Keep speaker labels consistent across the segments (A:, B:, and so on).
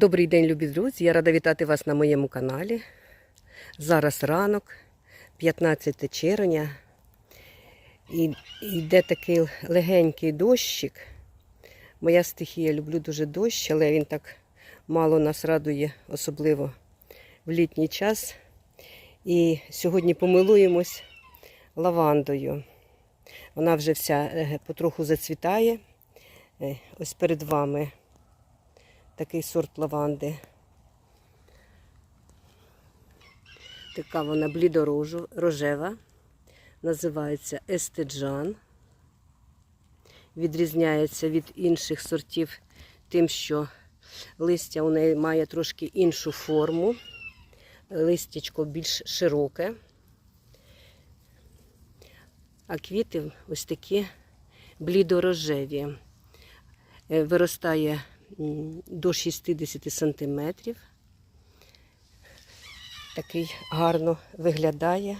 A: Добрий день, любі друзі! Я рада вітати вас на моєму каналі. Зараз ранок, 15 червня. І йде такий легенький дощик. Моя стихія люблю дуже дощ, але він так мало нас радує, особливо в літній час. І сьогодні помилуємось лавандою. Вона вже вся е, потроху зацвітає. Е, Ось перед вами такий сорт лаванди. Така вона блідорожева, називається естеджан. Відрізняється від інших сортів тим, що листя у неї має трошки іншу форму, листячко більш широке, а квіти ось такі блідорожеві. Е, Виростає до 60 сантиметрів. Такий гарно виглядає.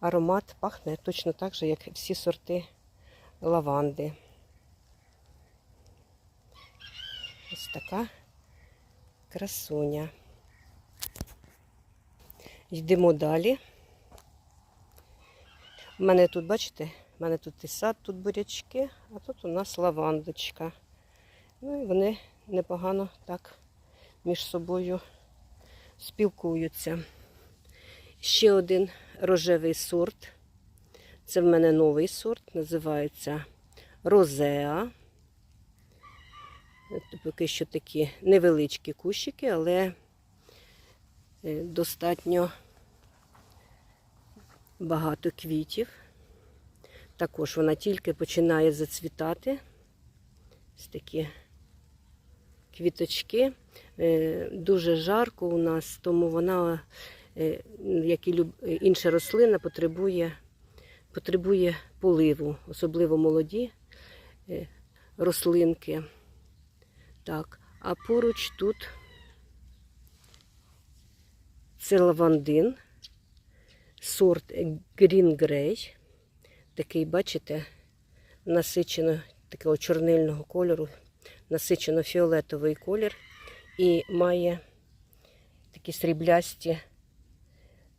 A: Аромат пахне точно так же, як всі сорти лаванди. Ось така красуня. Йдемо далі. У мене тут, бачите, у мене тут і сад, тут бурячки, а тут у нас лавандочка. Ну і вони непогано так між собою спілкуються. Ще один рожевий сорт. Це в мене новий сорт, називається Розеа. Поки що такі невеличкі кущики, але е, достатньо багато квітів. Також вона тільки починає зацвітати. Ось такі квіточки. Е, Дуже жарко у нас, тому вона, е, як і інша рослина, потребує, потребує поливу, особливо молоді е, рослинки. Так, а поруч тут це лавандин, сорт Green Grey. Такий, бачите, насичено такого чорнильного кольору, насичено фіолетовий колір і має такі сріблясті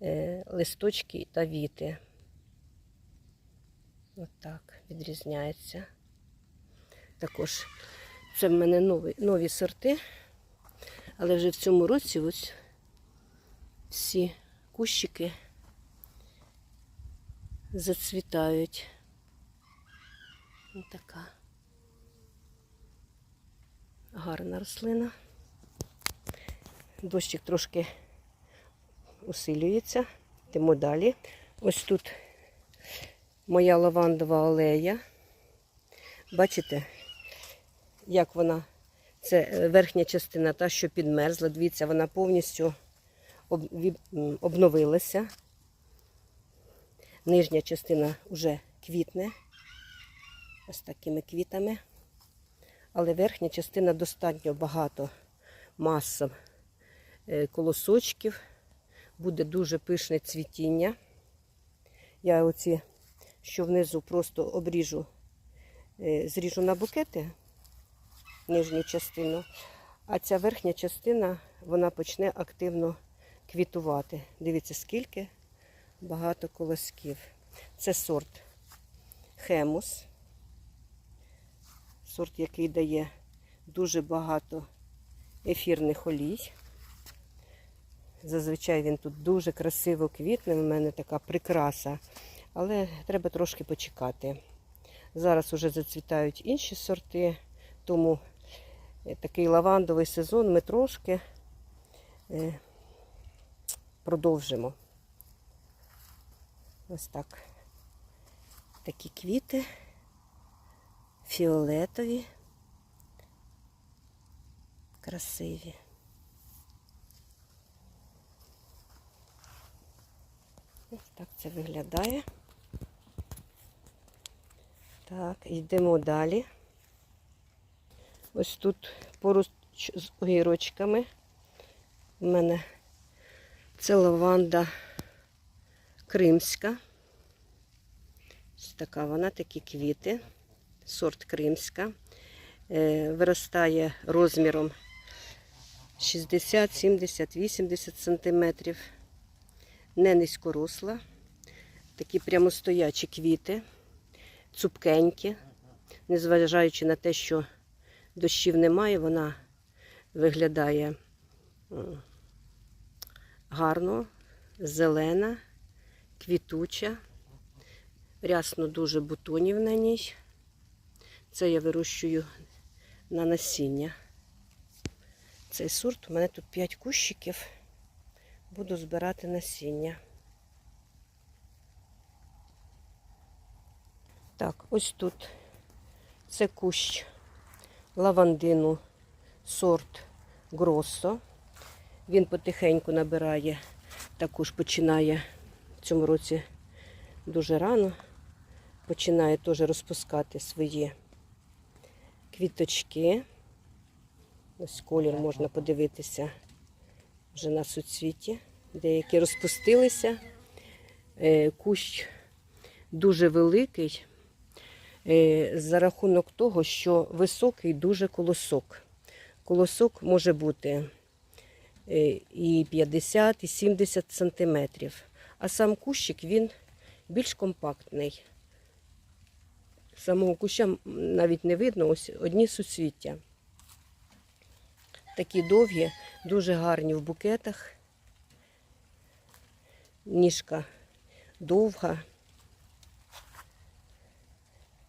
A: е, листочки та віти. Отак відрізняється. Також це в мене нові, нові сорти, але вже в цьому році ось всі кущики зацвітають. Ось така гарна рослина. Дощик трошки усилюється. Йдемо далі. Ось тут моя лавандова алея. Бачите, як вона, це е, верхня частина, та, що підмерзла. Дивіться, вона повністю обновилася. Нижня частина вже квітне. Ось такими квітами. Але верхня частина достатньо багато маса е, колосочків. Буде дуже пишне цвітіння. Я оці, що внизу просто обріжу, е, зріжу на букети нижню частину, а ця верхня частина вона почне активно квітувати. Дивіться, скільки багато колосків. Це сорт хемус. Сорт, який дає дуже багато ефірних олій. Зазвичай він тут дуже красиво квітне. У мене така прикраса, але треба трошки почекати. Зараз уже зацвітають інші сорти, тому е, такий лавандовий сезон ми трошки е, продовжимо. Ось так. Такі квіти фіолетові, красиві. Ось так це виглядає. Так, йдемо далі. Ось тут поруч з огірочками. У мене це лаванда кримська. Ось така вона, такі квіти, сорт кримська. е, виростає розміром 60, 70, 80 сантиметрів. Не низькоросла. Такі прямостоячі квіти, цупкенькі. Незважаючи на те, що дощів немає, вона виглядає гарно, зелена, квітуча. Рясно дуже бутонів на ній. Це я вирощую на насіння. Цей сорт, у мене тут 5 кущиків. Буду збирати насіння. Так, ось тут це кущ лавандину сорт Гроссо. Він потихеньку набирає, також починає цьому році дуже рано, починає теж розпускати свої квіточки. Ось колір можна подивитися вже на суцвіті. Деякі розпустилися. Е, Кущ дуже великий е, за рахунок того, що високий дуже колосок. Колосок може бути е, і 50, і 70 сантиметрів. А сам кущик він більш компактний. Самого куща навіть не видно, ось одні суцвіття. Такі довгі, дуже гарні в букетах. Ніжка довга.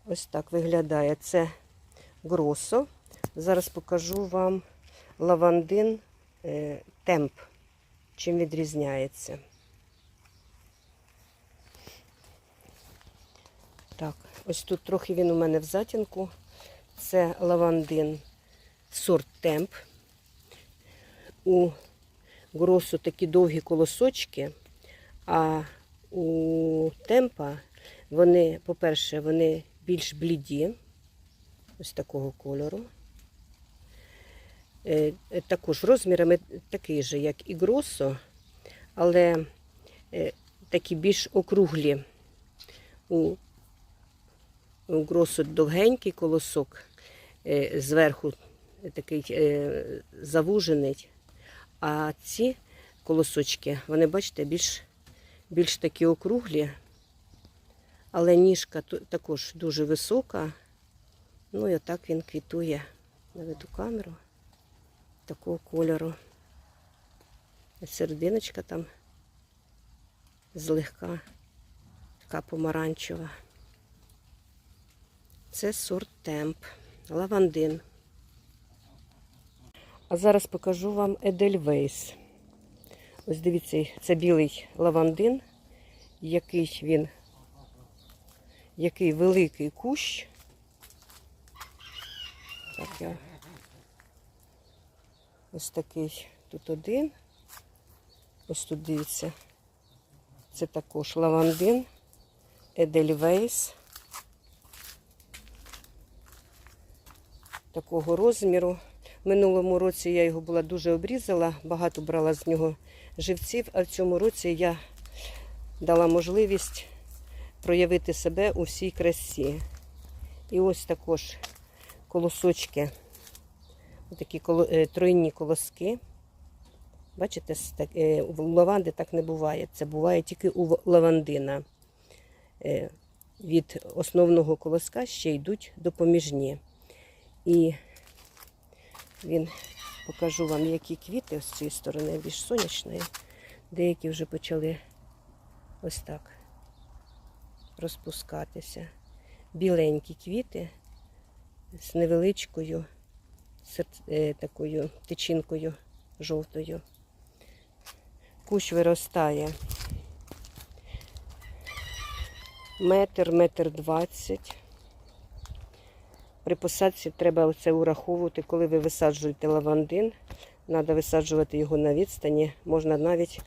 A: Ось так виглядає. Це гросо. Зараз покажу вам лавандин е, темп, чим відрізняється. Так, ось тут трохи він у мене в затінку. Це лавандин сорт темп. У гросу такі довгі колосочки, а у темпа вони, по-перше, вони більш бліді, ось такого кольору. Е, Також розмірами такий же, як і гросо, але е, такі більш округлі. У, у гросо довгенький колосок, е, зверху такий е, завужений. А ці колосочки, вони, бачите, більш, більш такі округлі, але ніжка також дуже висока. Ну і отак він квітує. Наведу камеру такого кольору. Серединочка там злегка така помаранчева. Це сорт темп, лавандин. А зараз покажу вам Едельвейс. Ось дивіться, це білий лавандин, який він, який великий кущ. Так, я ось такий тут один. Ось тут дивіться. Це також лавандин, Едельвейс. Такого розміру. Минулому році я його була дуже обрізала, багато брала з нього живців, а в цьому році я дала можливість проявити себе у всій красі. І ось також колосочки, такі тройні колоски. Бачите, так, е, у лаванди так не буває. Це буває тільки у лавандина. Е, Від основного колоска ще йдуть допоміжні. І він покажу вам, які квіти з цієї сторони більш сонячної. Деякі вже почали ось так розпускатися. Біленькі квіти з невеличкою е, такою тичинкою жовтою. Кущ виростає метр, метр двадцять. При посадці треба це ураховувати, коли ви висаджуєте лавандин. Треба висаджувати його на відстані, можна навіть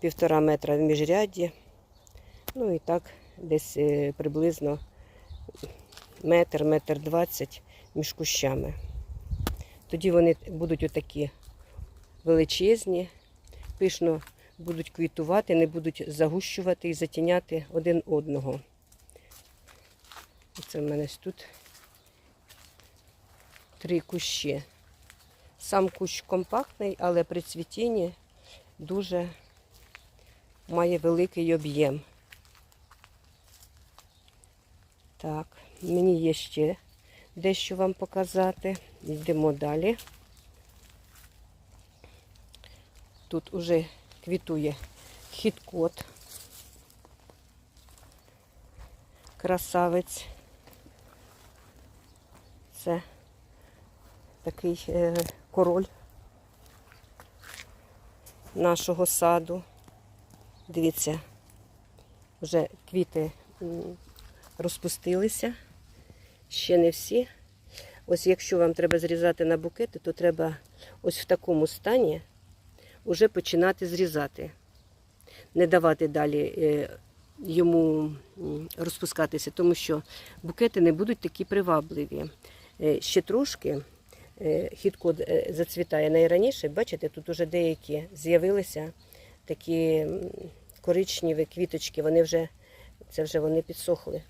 A: півтора метра в міжрядді. Ну і так, десь е, приблизно метр, метр двадцять між кущами. Тоді вони будуть отакі величезні, пишно будуть квітувати, не будуть загущувати і затіняти один одного. Це в мене тут три кущі. Сам кущ компактний, але при цвітінні дуже має великий об'єм. Так, мені є ще дещо вам показати. Йдемо далі. Тут уже квітує хіткот. Красавець. Це такий е, король нашого саду. Дивіться, вже квіти розпустилися. Ще не всі. Ось якщо вам треба зрізати на букети, то треба ось в такому стані вже починати зрізати. Не давати далі е, йому розпускатися, тому що букети не будуть такі привабливі. Е, Ще трошки е, хіткод е, зацвітає найраніше. Бачите, тут уже деякі з'явилися такі коричневі квіточки, вони вже, це вже вони підсохли.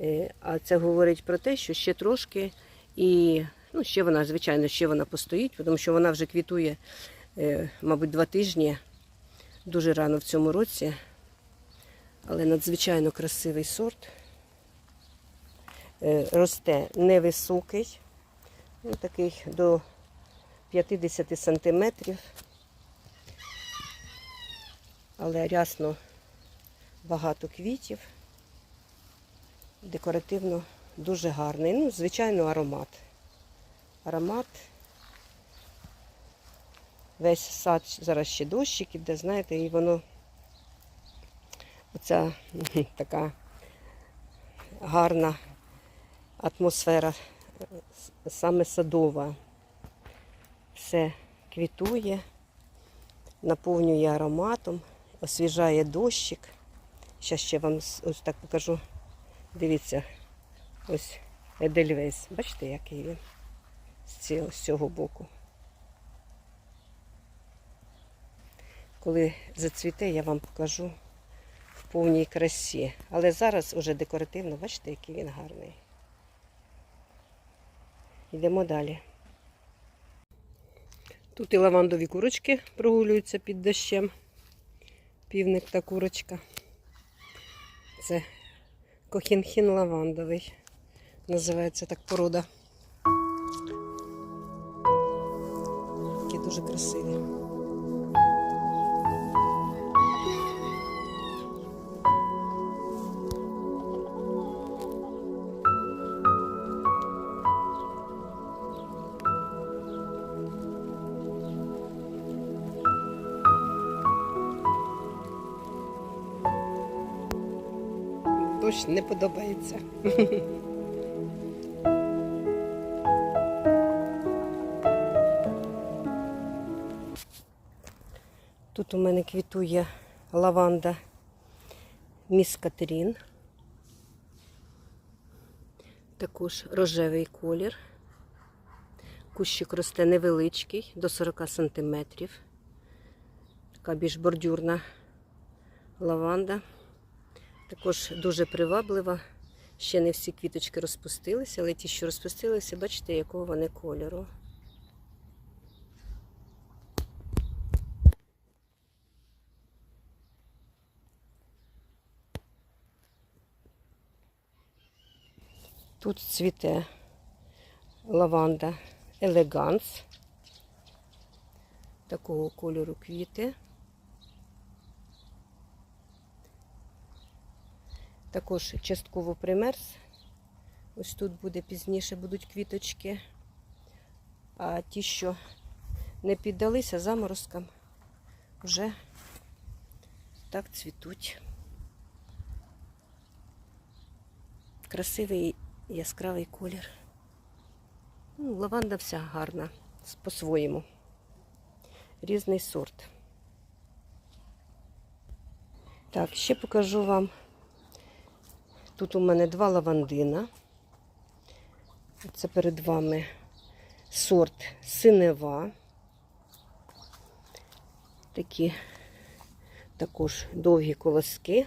A: Е, А це говорить про те, що ще трошки і ну, ще вона, звичайно, ще вона постоїть, тому що вона вже квітує, мабуть, два тижні, дуже рано в цьому році. Але надзвичайно красивий сорт. Росте невисокий, ну, такий до 50 сантиметрів. Але рясно багато квітів декоративно дуже гарний. Ну, звичайно, аромат. Аромат. Весь сад зараз ще дощик іде, знаєте, і воно оця така гарна атмосфера, саме садова. Все квітує, наповнює ароматом, освіжає дощик. Зараз ще вам ось так покажу. Дивіться, ось Едельвейс. Бачите, який він з цього, боку. Коли зацвіте, я вам покажу в повній красі. Але зараз уже декоративно, бачите, який він гарний. Йдемо далі. Тут і лавандові курочки прогулюються під дощем. Півник та курочка. Це Кохінхін лавандовий. Називається так порода. Такі дуже красиві. Дощ не подобається. Тут у мене квітує лаванда міс Катерін. Також рожевий колір. Кущик росте невеличкий, до 40 сантиметрів. Така більш бордюрна лаванда. Також дуже приваблива. Ще не всі квіточки розпустилися, але ті, що розпустилися, бачите, якого вони кольору. Тут цвіте лаванда елеганс. Такого кольору квіти. Також частково примерз. Ось тут буде пізніше будуть квіточки. А ті, що не піддалися заморозкам, вже так цвітуть. Красивий яскравий колір. Ну, лаванда вся гарна, по-своєму. Різний сорт. Так, ще покажу вам. Тут у мене два лавандина. Це перед вами сорт синева. Такі також довгі колоски.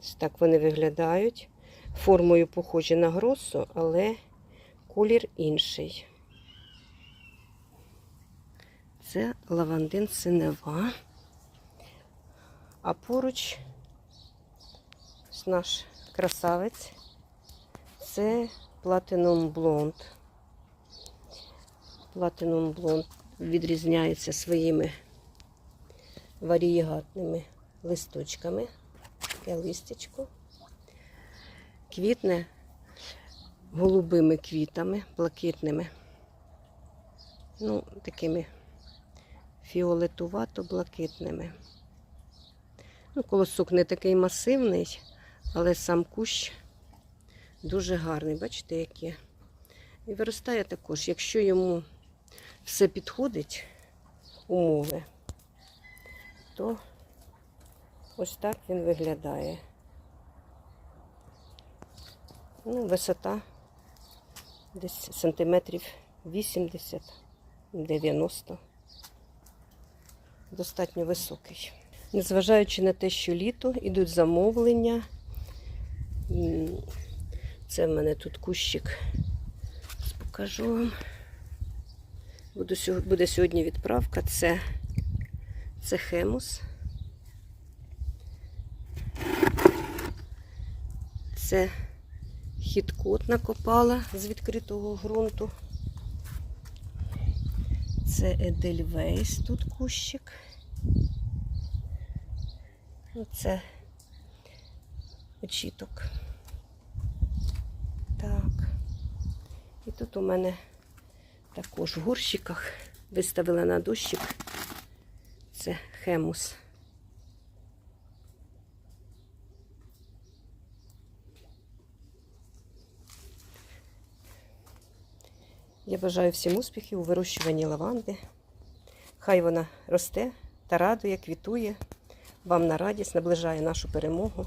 A: Ось так вони виглядають. Формою похожі на гросу, але колір інший. Це лавандин синева. А поруч наш красавець. Це Platinum Blonde. Platinum Blonde відрізняється своїми варієгатними листочками. Таке листячко. Квітне голубими квітами, блакитними. Ну, такими фіолетувато-блакитними. Ну, колосок не такий масивний, але сам кущ дуже гарний. Бачите, які. І виростає також, якщо йому все підходить, умови, то ось так він виглядає. Ну, висота десь сантиметрів 80-90. Достатньо високий. Незважаючи на те, що літо, ідуть замовлення. Це в мене тут кущик. Покажу вам. Буде сьогодні відправка. Це, це хемус. Це хіткот накопала з відкритого ґрунту. Це Едельвейс тут кущик. Оце очіток. Так. І тут у мене також в горщиках виставила на дощик. Це хемус. Я бажаю всім успіхів у вирощуванні лаванди. Хай вона росте та радує, квітує. Вам на радість, наближає нашу перемогу.